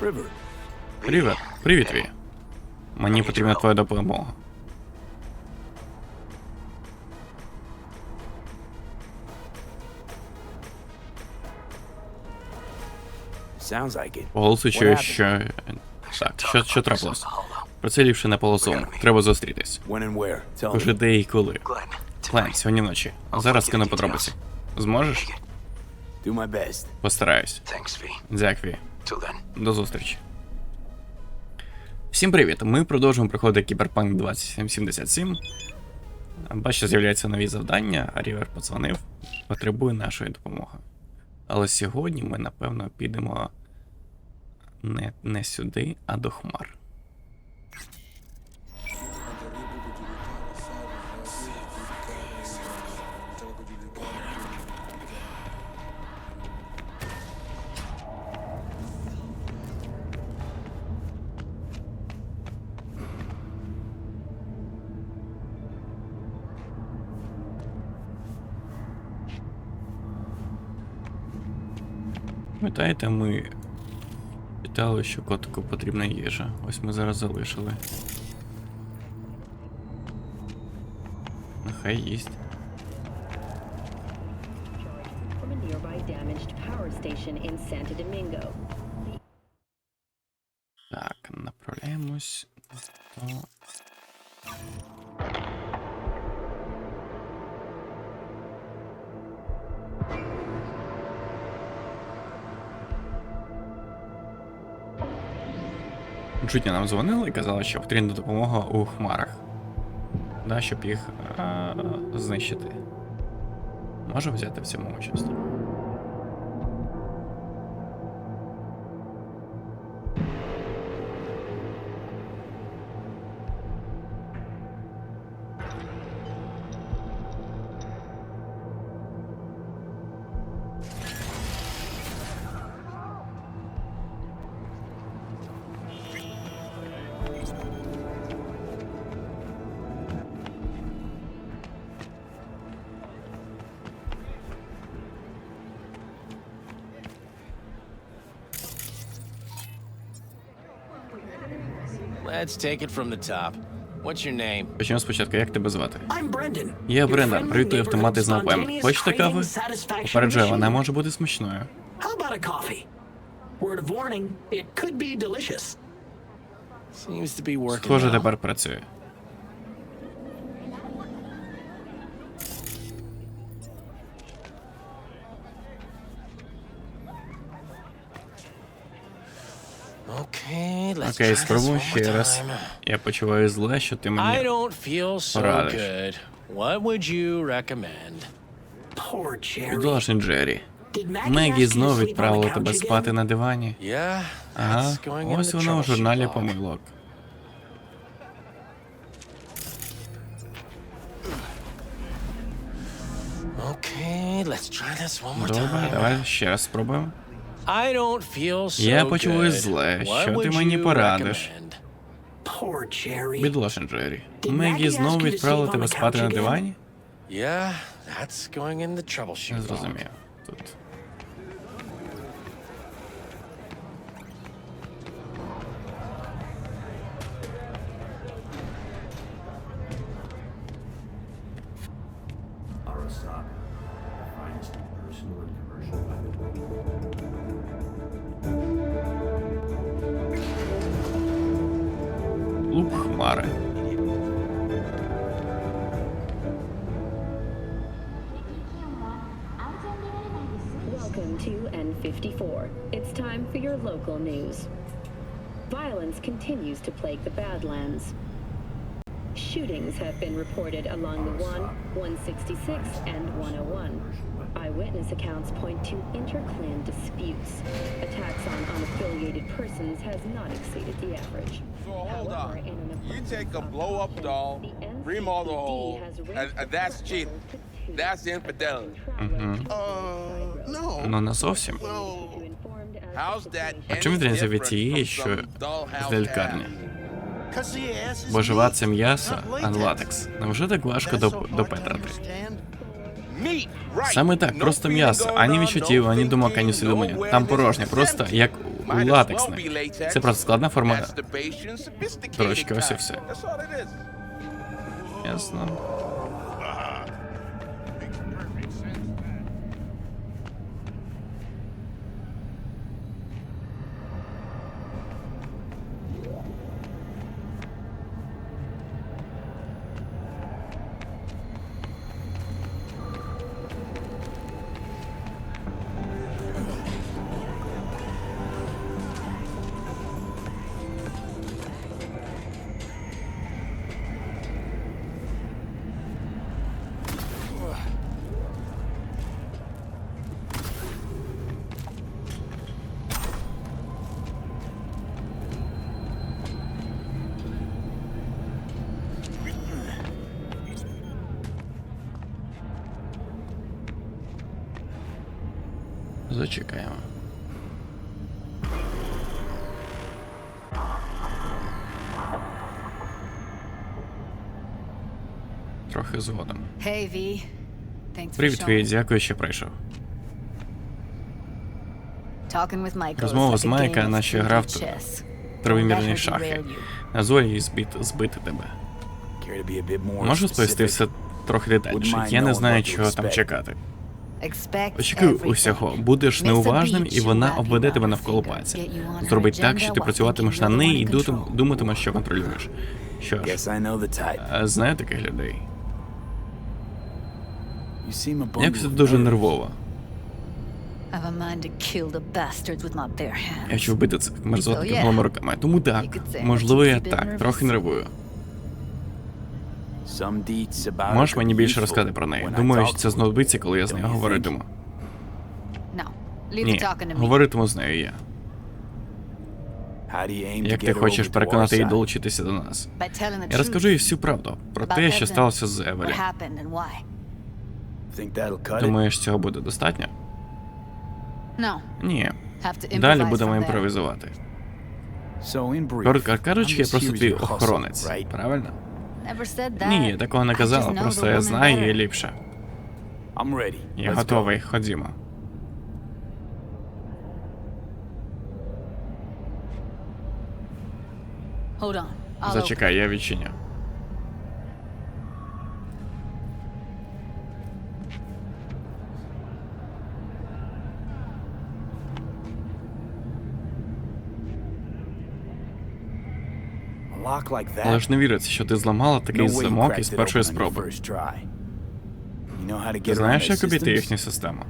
River. Привіт, привіт, Ві. Мені потрібна твоя допомога. Sounds like it. Голосу чую, що. Так, що, що трапилось? Про це ліпше не полосом. Треба зустрітись. When and where? Tell Уже де і коли. Плен, сьогодні вночі. А зараз скину подробиці. Зможеш? Постараюсь. Дякую. До зустрічі. Всім привіт! Ми продовжуємо проходити Кіберпанк 2077. Бачите, з'являються нові завдання, а Рівер подзвонив, потребує нашої допомоги. Але сьогодні ми, напевно, підемо не, не сюди, а до хмар. Пам'ятаєте, ми питали, що котику потрібна їжа. Ось ми зараз залишили. Нехай їсть. from a Джуді нам дзвонили і казали, що потрібна допомога у хмарах. Да, щоб їх а, знищити. Можу взяти в цьому участь. Let's take it from the top. What's your name? Почнемо спочатку, як тебе звати? I'm Brendan. Я Брендан, привітую автомати з напоєм. Хочете кави? Попереджаю, вона може бути смачною. How about a coffee? Word of warning, it could be delicious. Seems to be working. Схоже, тепер працює. Окей, спробуй ще раз. Я почуваю зле, що ти I мені. don't feel so Порадиш. good. What would you recommend? Poor Jerry. Підлашний Джері. Мегі знову відправила тебе спати на дивані. Yeah, Ага, ось воно у журналі помилок. Okay, let's try this one more Добре, давай ще раз спробуємо. I don't feel so Я почуваю good. зле. What Що ти would мені you порадиш? recommend? Poor Jerry. Підлашний Джері. Did Мегі знову ask you to відправила тебе спати на дивані? Yeah, that's the Badlands. Shootings have been reported along the 1, 166, and 101. Eyewitness accounts point to interclan disputes. Attacks on unaffiliated persons has not exceeded the average. So hold However, on. in an You abundance take a of blow up doll, the remodel the NCPD hole, has and, raised and that's the cheating. threshold to two. That's infidelity. Travelers Uh, no. Ну не зовсім. No. informed as How's the that situation А чим відрізняється від different тієї, from що some dollhouse з лікарні? Бо жива це м'ясо, а не латекс. Невже так важко That's so доп- допетрати? understand. Meat, right. Саме так, просто м'ясо, ані відчуттів, ані думок, ані усвідомлення. Там порожнє, просто як у latex. Це просто складна форма. Трошки ось і все. Ясно. Зачекаємо. Трохи згодом. Hey, V. Привіт, showing. Ві, дякую, що прийшов. Talking with Michael is Розмова з Майка, game of наче 3D гра в тривимірні шахи. derail її збит, збити тебе. Можу сповісти все трохи детальніше. Я не знаю, чого там чекати. Everything. усього. Будеш неуважним, і вона обведе тебе навколо пальця. Зробить так, що ти працюватимеш на неї і думатимеш, що контролюєш. Що ж, а знаю таких людей. Якось ти дуже нервова. Я хочу вбити цих мерзотників So, голими руками. Тому так, можливо, я так, трохи нервую. Some deeds about Можеш мені більше розказати про неї? Думаю, що це знадобиться, коли я з нею говоритиму. Ні, the talking to me. говоритиму з нею я. How do you aim to Як ти хочеш переконати її долучитися до нас? By telling the Я розкажу їй всю правду про те, що сталося з Евелі. What happened and why? Think that'll cut it? Думаєш, цього буде достатньо? Ні. Далі будемо імпровізувати. So Коротко кажучи, я просто твій охоронець. Правильно? Never said that. Ні, я такого не I just казала, know просто the я woman знаю її better. ліпше. I'm ready. Я Let's go. готовий, ходімо. Hold on. I'll Зачекай, я відчиню. Але ж не віриться, що ти зламала такий замок із першої спроби. Ти знаєш, як обійти їхню систему?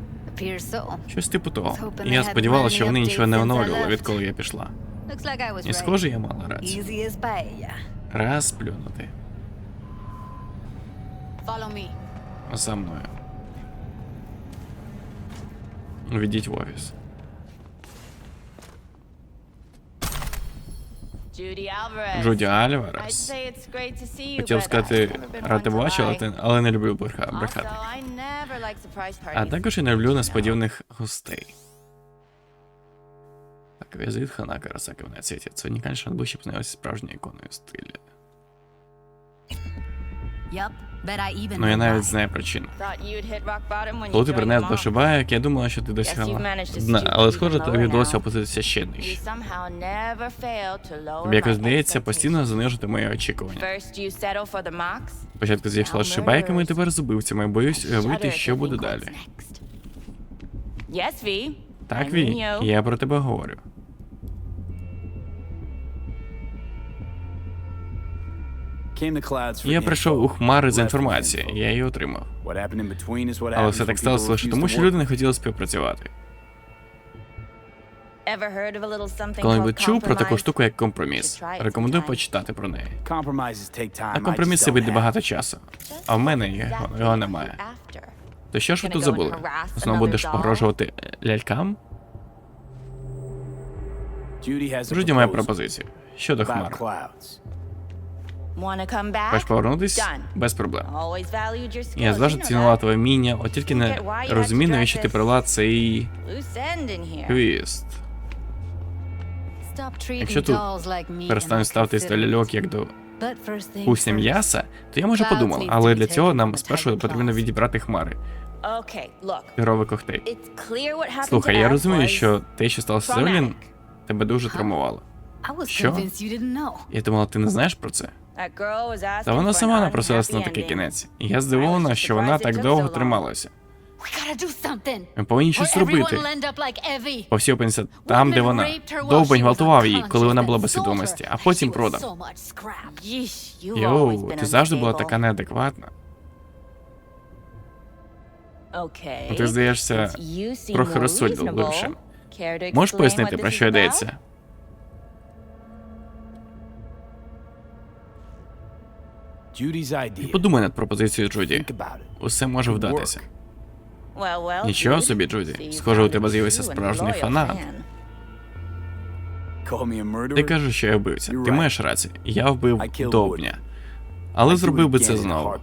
Щось типу того. І я сподівалася, що вони нічого не оновлювали, відколи я пішла. І схоже, я мала рацію. Раз плюнути. За мною. Відіть в офіс. Джуді I'd Альварес. say it's great to see you, Хотів but сказати, I've never been рад one тебе to бачити, але lie. ти- але не люблю бреха- брехати. Also, I never like surprise А parties. також я не люблю несподіваних гостей. Так, візит Ханака Расаки в Нацеті. Це унікальний шанс був, щоб знайомитися з справжньою іконою стилю. Ну я навіть знаю причину. Thought you'd hit rock bottom when you Коли ти принес до all. шибаєк, я думала, що ти досягла you've managed to дна, але схоже, тобі вдалося опуститися ще нижче. somehow never fail to lower Тобі якось здається постійно expectations. занижити мої очікування. First you settle for the marks. Спочатку зійшла з шибайками, тепер з убивцями. Боюсь уявити, що буде далі. Так, Ві, я про тебе говорю. Я прийшов у хмари з Left інформацією, я її отримав. What happened in between is what Але все так сталося лише тому, що люди не хотіли співпрацювати. Ever heard of a little something Коли-небудь called чув про таку штуку, як компроміс. Рекомендую почитати про неї. Compromises take time. А I компроміс just це don't вийде багато часу. А в мене його, його немає. То що ж ви тут забули? Знову будеш погрожувати е, лялькам? Джуді має пропозицію. Щодо about хмар. Хочеш повернутись? Без проблем. Always valued your skills. Я завжди you цінувала твоє вміння, от тільки не розумію, навіщо ти привела цей treating Якщо тут перестануть I'll до ляльок як до first. м'яса, то я може подумала, але для цього нам спершу потрібно відібрати хмари. Look. Коктейль. It's clear what happened Слухай, я розумію, що те, що сталося з. Евелін, тебе дуже травмувало. Що? Я думала, ти не знаєш про це. That girl was asking Та вона сама an напросилась на такий кінець. І я здивована, що вона так довго трималася. We gotta do something. Ми повинні щось everyone робити. will end up like Evie. По опиниться там, де вона. Довбень гвалтував її, коли вона була без свідомості, а потім продав. So much scrap. Yeesh, you've always Йоу, ти завжди була така неадекватна. Ти здаєшся Since you seem трохи розсудливішим. Можеш пояснити, про що йдеться? Idea. Подумай над пропозицією Джуді. Think about it. Усе може вдатися. Well, well, Нічого собі, Джуді. Схоже, у тебе з'явився справжній фанат. Ти кажеш, що я вбивця. Ти маєш рацію. Я вбив довбня. Але зробив би це знову.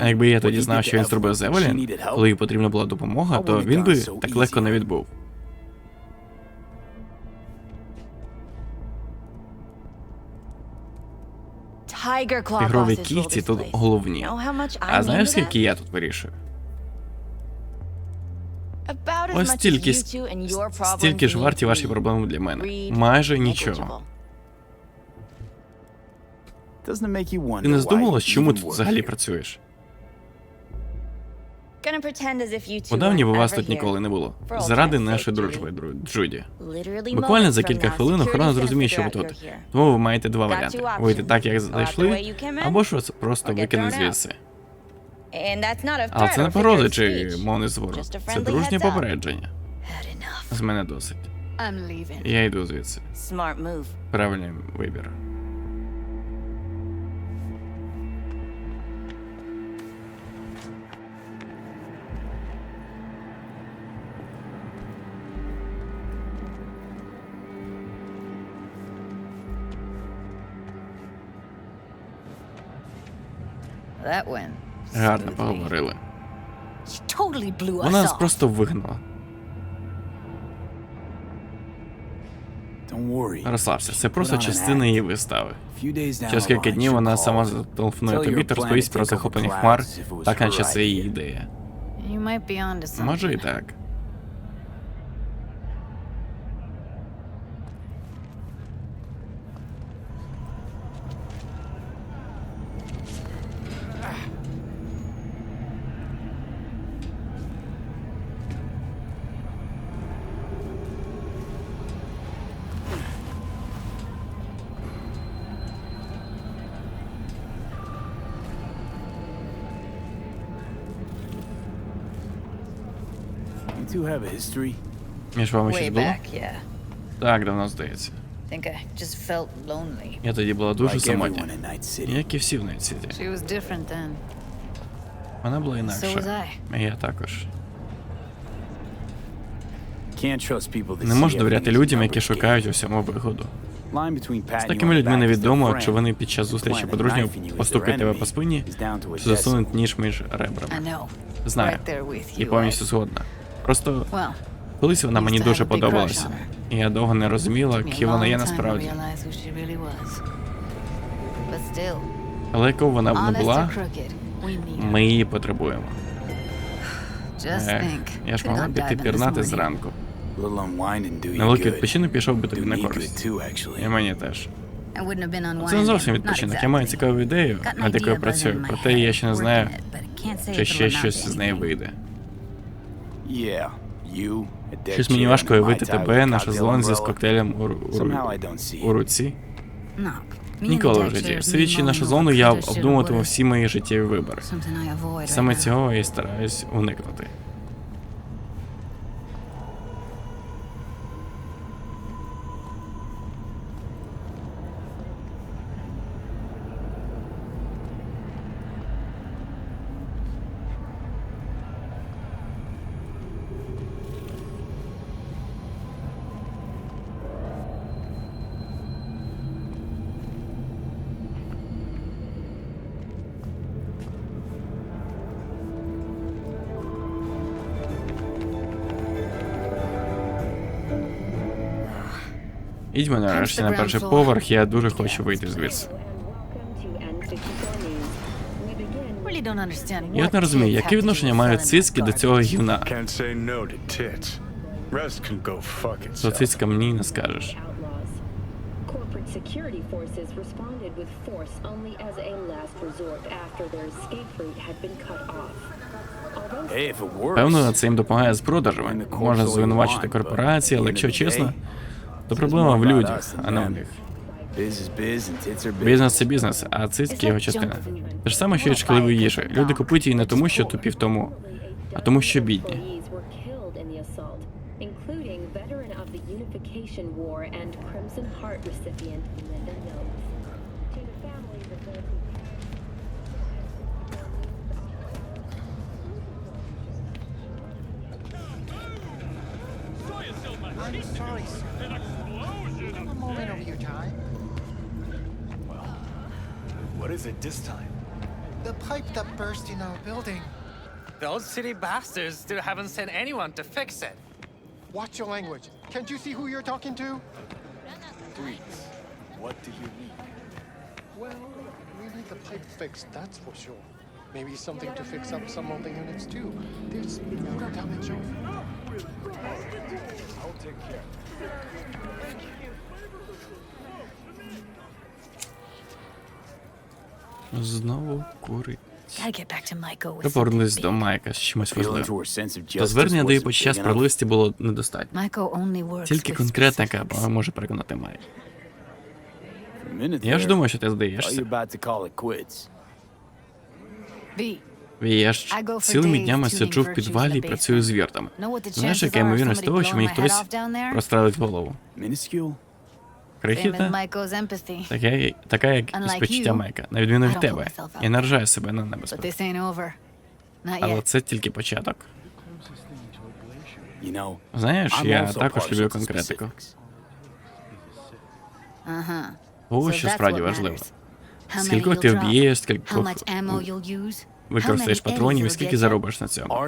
А якби я тоді знав, що він зробив з Евелін, коли їй потрібна була допомога, то він би так легко не відбув. Тигрові кігті this тут головні. А знаєш, to скільки я тут вирішую? Ось стільки, стільки ж варті to ваші проблеми для мене. Майже нічого. Ти не здумалась, чому тут взагалі працюєш? Gonna pretend as if you two Удав, ніби вас тут ніколи не було. Заради нашої дружби, Джуді. Буквально за кілька хвилин охорона зрозуміє, що ви тут. Тому ви маєте два варіанти: вийти так, як зайшли, або ж вас просто out. звідси. Але це не or погроза чи мовний зворот. Це дружнє попередження. З мене досить. Я йду звідси. Правильний вибір. Гарно поговорили. She totally blew us Вона нас просто вигнала. Розслабся, це просто частина її вистави. A few days down Через кілька днів вона сама you. зателефонує тобі та розповість про захоплення хмар, так наче це її ідея. You might be onto something. Може і так. Have a history. Між вами Way щось було? back, yeah. Так, давно здається. Think I just felt lonely. Я тоді була дуже Like самотня. in Night City. Як і всі в Найт-Сіті. She was different then. Вона була So was інакша. I. І Я також. Can't trust people that Не see можу довіряти everything as людям, які шукають у всьому вигоду. Line between З you такими on the людьми back as their невідомо, friend вони під час зустрічі подружньо постукають тебе по спині, чи засунуть ніж між I ребрами. know. Знаю. Right there with І you. повністю згодна. Просто колись вона мені дуже подобалася. І я довго не розуміла, ким вона є насправді. Але якою вона б не була, ми її потребуємо. Ех, я ж могла піти пірнати зранку. Good. відпочинок пішов би тобі на користь. І мені теж. Це не зовсім відпочинок. Я маю цікаву ідею, над якою працюю, проте я ще не знаю, чи ще щось з неї вийде. Щось мені важко and уявити тебе на шезлонзі з коктейлем у, у, Somehow I ру- don't see у руці. Ніколи в житті. me на шезлону, я обдумуватиму всі мої життєві вибори. Саме цього я і стараюсь уникнути. Ідьмо нарешті на перший поверх, я дуже хочу вийти звідси. Welcome to N64 News. We begin Really don't understand Я от не розумію, яке відношення мають цицьки до цього гівна. Itself. Социцька мені не скажеш. security forces responded with force only as a last resort after their escape route had been cut off. Although Hey, if it works. Певно, це їм допомагає з продажами. Можна звинувачити корпорації, але якщо чесно, то проблема в людях, а не в них. Бізнес це бізнес, а цицьки його частина. Те ж саме, що і шкідливої їжі. Люди купують її не тому, що тупі в тому, а тому, що бідні. I'm sorry, sir. Have a moment of your time. What is it this time? The pipe that burst in our building. Those city bastards still haven't sent anyone to fix it. Watch your language. Can't you see who you're talking to? Greeks. What do you need? Well, we need the pipe fixed, that's for sure. Maybe something to fix up some of the units too. There's no damage on I'll take care. Знову курить. Gotta get back to Maiko with Ми повернулись до. Майка з чимось важливим. her sense of Та звернення до її почуття справедливості було недостатньо. Maiko only works Тільки конкретника може переконати Майк. Я ж думаю, що ти здаєшся. Я ж I go for цілими days днями сиджу в підвалі і працюю з віртами. know what the Знаєш, яка ймовірність somebody того, що мені хтось off down there? прострелить голову? Крихітна, таке, така як і Unlike спочуття Майка, на відміну від тебе. Я наражаю себе на небезпеку. this ain't over. Not Але це тільки початок. Знаєш, я також люблю конкретику. Uh-huh. Ось що справді важливо. you'll ти вб'єш, how скількох much ammo you'll use, використаєш патронів і скільки заробиш на цьому.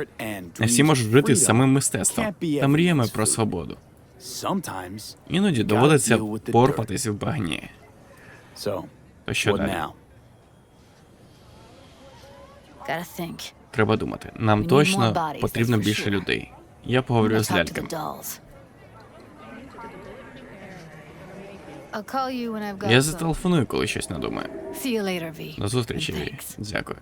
Не всі можуть жити з самим мистецтвом та мріями про свободу. Sometimes, Іноді доводиться deal with the порпатись в багні. То що далі? now? Gotta think. Треба думати. Нам We need more точно потрібно більше людей. Я поговорю з talk to the ляльками. dolls. I'll call you when I've got Я зателефоную, коли щось надумаю. See you later, V. До зустрічі, Ві. Дякую.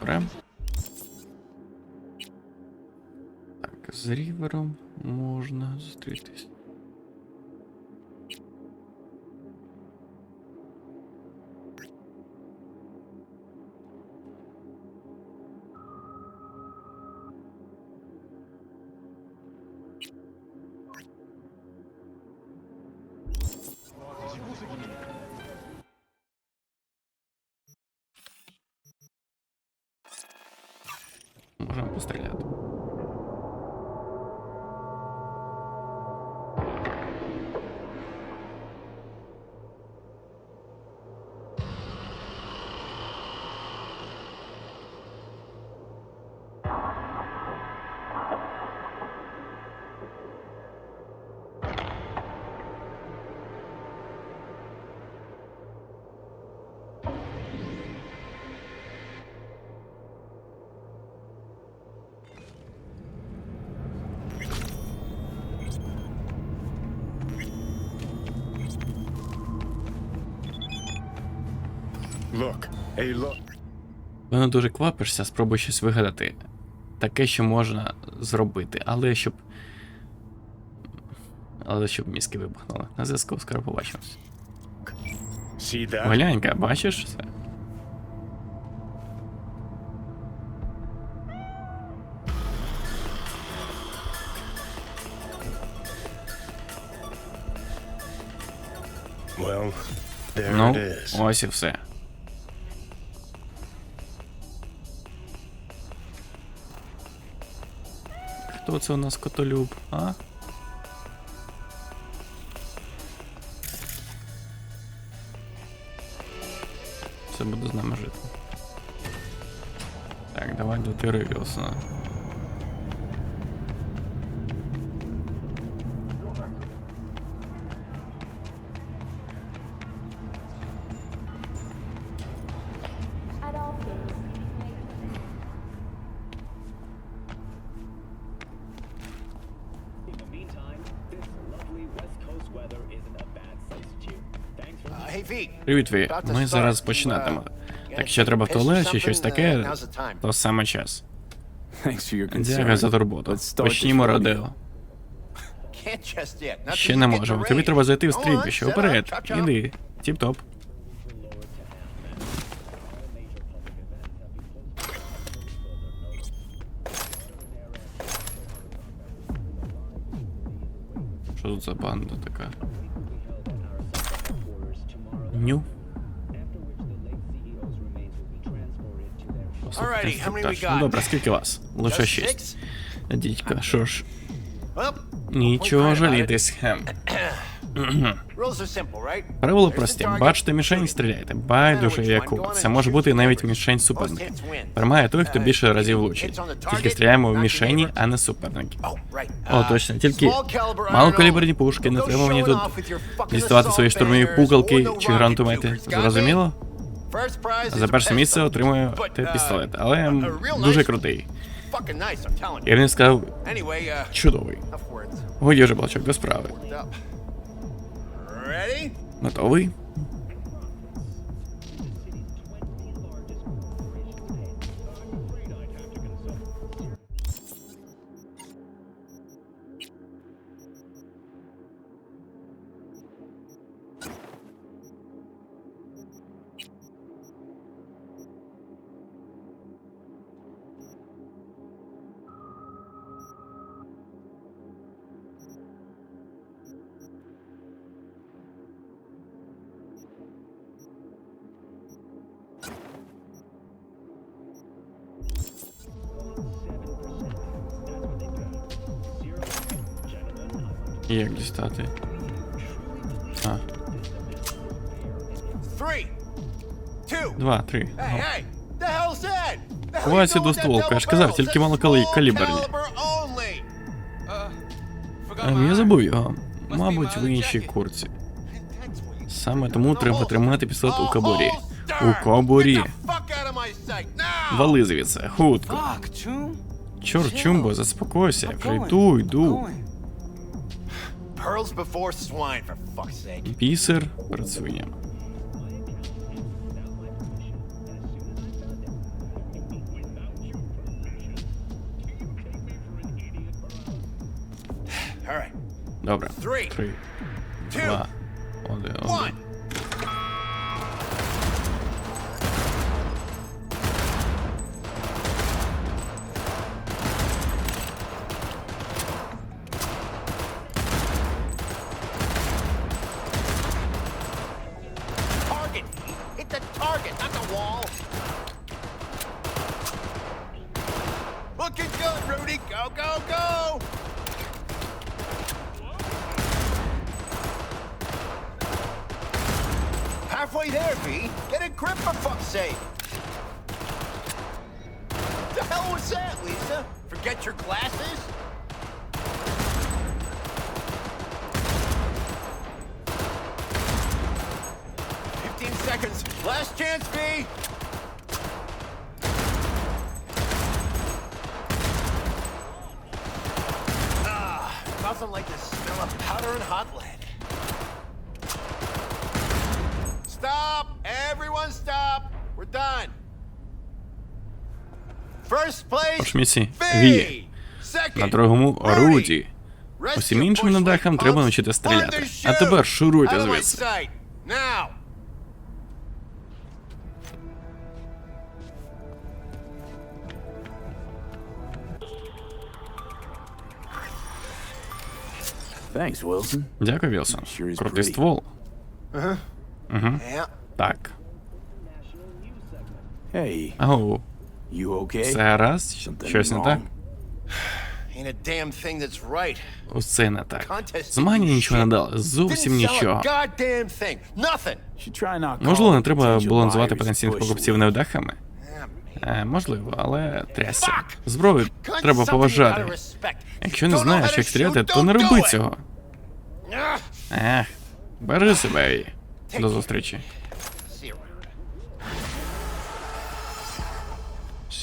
Добре. Так, з Рівером можна зустрітись. Можемо постріляти. Певно, дуже квапишся, спробуй щось вигадати. Таке, що можна зробити, але щоб. Але щоб мізки вибухнули. На зв'язку скоро побачимось. Глянька, бачиш це? Well, there Ну, ось і все. Хто це у нас котолюб, а? Це буде з нами жити. Так, давай до Тири Привіт, ви. Ми зараз починатимемо. Так що треба в туалет чи щось таке, то саме час. Дякую за турботу. Почнімо родео. Ще не можемо. Тобі треба зайти в стрільбище. Уперед. Іди. Тіп-топ. Alrighty, how many we Так, ну got? добре, скільки вас? Лише Just шість. six? Дідька, що ж, Well, нічого жалітись, хем. rules are simple, right? Правила There's the прості. target. Бачите мішень, стріляйте. Байдуже яку. Це може бути навіть мішень суперника. Перемагає той, хто більше разів влучить. Тільки стріляємо в мішені, а не суперники. Oh, right. О, Uh, точно, тільки small caliber малокаліберні iron пушки, не Don't треба go мені showing тут off with your fucking діставати свої assault штурмові banners пукалки or the чи rocket гранатомети. jukers, got me? Зрозуміло? За перше місце отримує отримую те пістолет, але дуже крутий. Я б не сказав чудовий. Годі вже балачок до справи. Up. Готовий? Як дістати? А, два, три. Hey, hey! The hell's that? The hell Ховайся до стволка, я ж казав, тільки малокаліберні. only. Ем, Я забув його. Мабуть, в іншій курці. Саме тому треба тримати пістолет у кобурі. У кобурі. Вали звідси, хутко. Чорт, чумбо, заспокойся. Вже йду, before swine, for fuck's sake. Бісер перед свиням. All right, Добре. Three. Три, two, два, один, one. один. Hell was that, Lisa? Forget your glasses? Fifteen seconds. Last chance, V. Ah, nothing like the smell of powder and hot lead. First place, місці V. На другому. Rest Усім іншим надахам треба навчити стріляти. А тепер шуруйте звідси. Thanks, Wilson. Дякую, Вілсон. Крутий ствол. Yeah. Так. Hey, Ау, you okay? все гаразд? Щось не так? Ain't a damn thing that's right. Усе не так. Змагання нічого не дало. Зовсім нічого. goddamn thing. Nothing. Should try not Можливо, не треба було називати потенційних покупців невдахами? Е, можливо, але трясся. Зброю треба поважати. Якщо не знаєш, як to стріляти, то не роби цього. Ех, бережи себе і до зустрічі.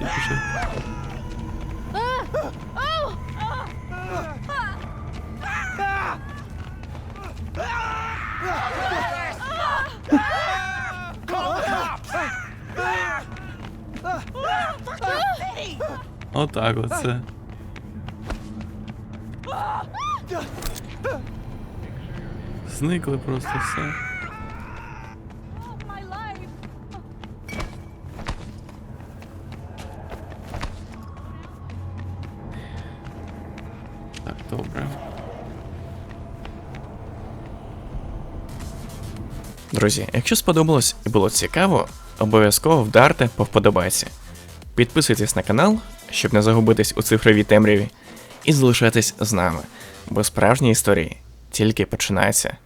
Всі пішли? Отак оце. Зникли просто все. Друзі, якщо сподобалось і було цікаво, обов'язково вдарте по вподобайці. Підписуйтесь на канал, щоб не загубитись у цифровій темряві, і залишайтесь з нами, бо справжні історії тільки починаються.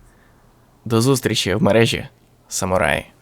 До зустрічі в мережі, самураї!